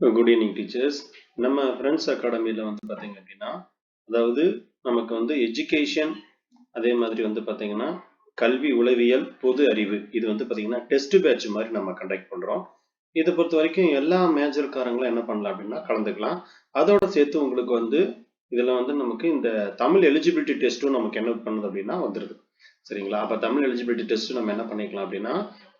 Good evening teachers நம்ம friends அகாடமியில் வந்து பார்த்தீங்க அப்படின்னா அதாவது நமக்கு வந்து எஜுகேஷன் அதே மாதிரி வந்து பார்த்தீங்கன்னா கல்வி உளவியல் பொது அறிவு இது வந்து பார்த்தீங்கன்னா டெஸ்ட் பேட்ச் மாதிரி நம்ம கண்டக்ட் பண்ணுறோம் இதை பொறுத்த வரைக்கும் எல்லா மேஜர்காரங்களும் என்ன பண்ணலாம் அப்படின்னா கலந்துக்கலாம். அதோட சேர்த்து உங்களுக்கு வந்து இதில் வந்து நமக்கு இந்த தமிழ் எலிஜிபிலிட்டி டெஸ்ட்டும் நமக்கு என்ன பண்ணுது அப்படின்னா வந்துடுது சரிங்களா? அப்போ தமிழ் எலிஜிபிலிட்டி டெஸ்ட் நம்ம என்ன பண்ணிக்கலாம் அப்படின்னா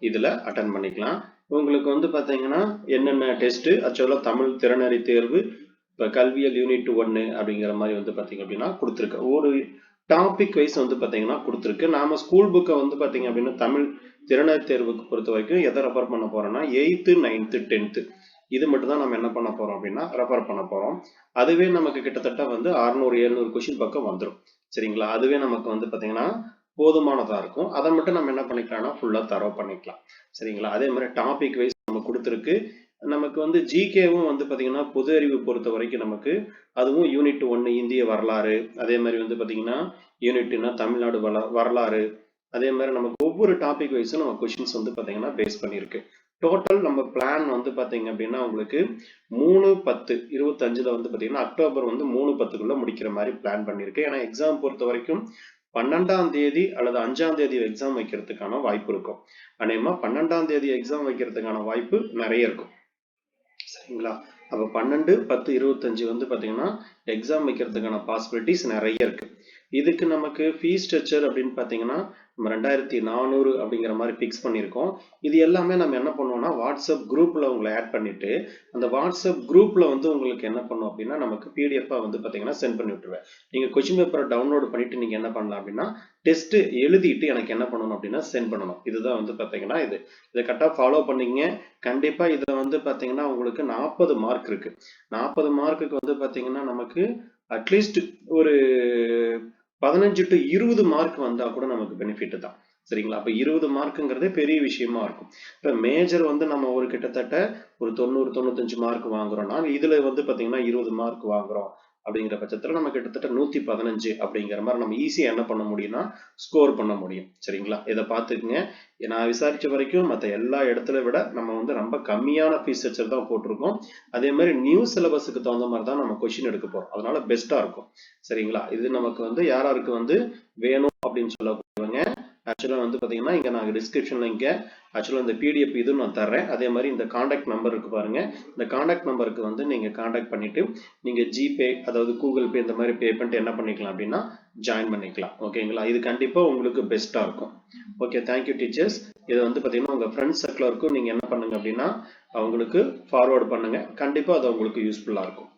இதில் அட்டன் பண்ணிக்கலாம். உங்களுக்கு வந்து பார்த்தீங்கன்னா என்னென்ன டெஸ்ட்டு ஆக்சுவலாக தமிழ் திறனறி தேர்வு இப்போ கல்வியல் யூனிட் ஒன்று அப்படிங்கிற மாதிரி வந்து பார்த்தீங்க அப்படின்னா கொடுத்துருக்கு. ஒரு டாபிக் வைஸ் வந்து பார்த்தீங்கன்னா கொடுத்துருக்கு. நாம ஸ்கூல் புக்கை வந்து பார்த்தீங்க அப்படின்னா தமிழ் திறனறி தேர்வுக்கு பொறுத்த வரைக்கும் எதை ரெஃபர் பண்ண போறோம்னா எயித்து நைன்த்து டென்த்து இது மட்டும் தான் நம்ம என்ன பண்ண போறோம் அப்படின்னா ரெஃபர் பண்ண போறோம். அதுவே நமக்கு கிட்டத்தட்ட வந்து அறுநூறு எழுநூறு கொஷின் பக்கம் வந்துடும் சரிங்களா? அதுவே நமக்கு வந்து பார்த்தீங்கன்னா போதுமானதா இருக்கும். அதை மட்டும் நம்ம என்ன பண்ணிக்கலாம்னா ஃபுல்லா தரவு பண்ணிக்கலாம். சரிங்களா? அதே மாதிரி டாபிக் வைஸ் நம்ம கொடுத்துருக்கு. நமக்கு வந்து ஜிகேவும் வந்து பாத்தீங்கன்னா பொது அறிவு பொறுத்த வரைக்கும் நமக்கு அதுவும் யூனிட் ஒன்று இந்திய வரலாறு. அதே மாதிரி வந்து பாத்தீங்கன்னா யூனிட்னா தமிழ்நாடு வள வரலாறு. அதே மாதிரி நமக்கு ஒவ்வொரு டாபிக் வைஸும் நம்ம கொஷின்ஸ் வந்து பாத்தீங்கன்னா பேஸ் பண்ணியிருக்கு. டோட்டல் நம்ம பிளான் வந்து பாத்தீங்க அப்படின்னா உங்களுக்கு மூணு பத்து இருபத்தஞ்சுல வந்து பாத்தீங்கன்னா அக்டோபர் வந்து மூணு பத்துக்குள்ள முடிக்கிற மாதிரி பிளான் பண்ணியிருக்கு. ஏன்னா எக்ஸாம் பொறுத்த வரைக்கும் பன்னெண்டாம் தேதி அல்லது அஞ்சாம் தேதி எக்ஸாம் வைக்கிறதுக்கான வாய்ப்பு இருக்கும். அநேகமா பன்னெண்டாம் தேதி எக்ஸாம் வைக்கிறதுக்கான வாய்ப்பு நிறைய இருக்கும். சரிங்களா? அப்ப பன்னெண்டு பத்து இருபத்தஞ்சு வந்து பாத்தீங்கன்னா எக்ஸாம் வைக்கிறதுக்கான பாசிபிலிட்டிஸ் நிறைய இருக்கு. இதுக்கு நமக்கு ஃபீஸ் ஸ்ட்ரக்சர் அப்படின்னு பார்த்தீங்கன்னா நம்ம ரெண்டாயிரத்தி நானூறு அப்படிங்கிற மாதிரி ஃபிக்ஸ் பண்ணியிருக்கோம். இது எல்லாமே நம்ம என்ன பண்ணுவோம்னா வாட்ஸ்அப் குரூப்பில் உங்களை ஆட் பண்ணிவிட்டு அந்த வாட்ஸ்அப் குரூப்பில் வந்து உங்களுக்கு என்ன பண்ணும் அப்படின்னா நமக்கு பிடிஎஃபாக வந்து பார்த்தீங்கன்னா சென்ட் பண்ணி விட்டுருவேன். நீங்கள் கொஸ்டின் பேப்பரை டவுன்லோட் பண்ணிவிட்டு நீங்கள் என்ன பண்ணலாம் அப்படின்னா டெஸ்ட் எழுதிட்டு எனக்கு என்ன பண்ணணும் அப்படின்னா சென்ட் பண்ணணும். இதுதான் வந்து பார்த்தீங்கன்னா இது. இதை கரெக்டாக ஃபாலோ பண்ணிங்க. கண்டிப்பாக இதை வந்து பார்த்தீங்கன்னா உங்களுக்கு நாற்பது மார்க் இருக்குது நாற்பது மார்க்குக்கு வந்து பார்த்தீங்கன்னா நமக்கு அட்லீஸ்ட் ஒரு பதினஞ்சு டு இருபது மார்க் வந்தா கூட நமக்கு பெனிஃபிட் தான். சரிங்களா? அப்ப இருபது மார்க்குங்கிறதே பெரிய விஷயமா இருக்கும். இப்ப மேஜர் வந்து நம்ம ஒரு கிட்டத்தட்ட ஒரு தொண்ணூறு தொண்ணூத்தஞ்சு மார்க் வாங்குறோம்னா இதுல வந்து பாத்தீங்கன்னா இருபது மார்க் வாங்குறோம். அப்படிங்கிற பட்சத்தில் நம்ம கிட்டத்தட்ட நூத்தி பதினஞ்சு அப்படிங்கிற மாதிரி நம்ம ஈஸியா என்ன பண்ண முடியும்னா ஸ்கோர் பண்ண முடியும். சரிங்களா? இதை பார்த்துக்குங்க. நான் விசாரிச்ச வரைக்கும் மற்ற எல்லா இடத்துல விட நம்ம வந்து ரொம்ப கம்மியான ஃபீஸ் ஸ்ட்ரக்சர் தான் போட்டிருக்கோம். அதே மாதிரி நியூ சிலபஸுக்கு தகுந்த மாதிரி தான் நம்ம கொஸ்டின் எடுக்க போறோம். அதனால பெஸ்டா இருக்கும். சரிங்களா? இது நமக்கு வந்து யாராருக்கு வந்து வேணும் அப்படின்னு சொல்லக்கூடியவங்க ஆக்சுவலாக வந்து பார்த்தீங்கன்னா இங்கே நாங்கள் டிஸ்கிரிப்ஷனில் இங்கே ஆக்சுவலாக இந்த பிடிஎஃப் இதுவும் நான் தர்றேன். அதே மாதிரி இந்த காண்டாக்ட் நம்பர் இருக்கு பாருங்கள் இந்த காண்டாக்ட் நம்பருக்கு வந்து நீங்கள் காண்டாக்ட் பண்ணிவிட்டு நீங்கள் ஜிபே அதாவது கூகுள் பே இந்த மாதிரி பே பண்ணிட்டு என்ன பண்ணிக்கலாம் அப்படின்னா ஜாயின் பண்ணிக்கலாம். ஓகேங்களா இது கண்டிப்பாக உங்களுக்கு பெஸ்ட்டாக இருக்கும். ஓகே தேங்க்யூ டீச்சர்ஸ் இதை வந்து பார்த்தீங்கன்னா உங்கள் ஃப்ரெண்ட்ஸ் சர்க்கிளருக்கும் நீங்கள் என்ன பண்ணுங்க அப்படின்னா அவங்களுக்கு ஃபார்வேர்டு பண்ணுங்கள் கண்டிப்பாக அது உங்களுக்கு யூஸ்ஃபுல்லாக இருக்கும்.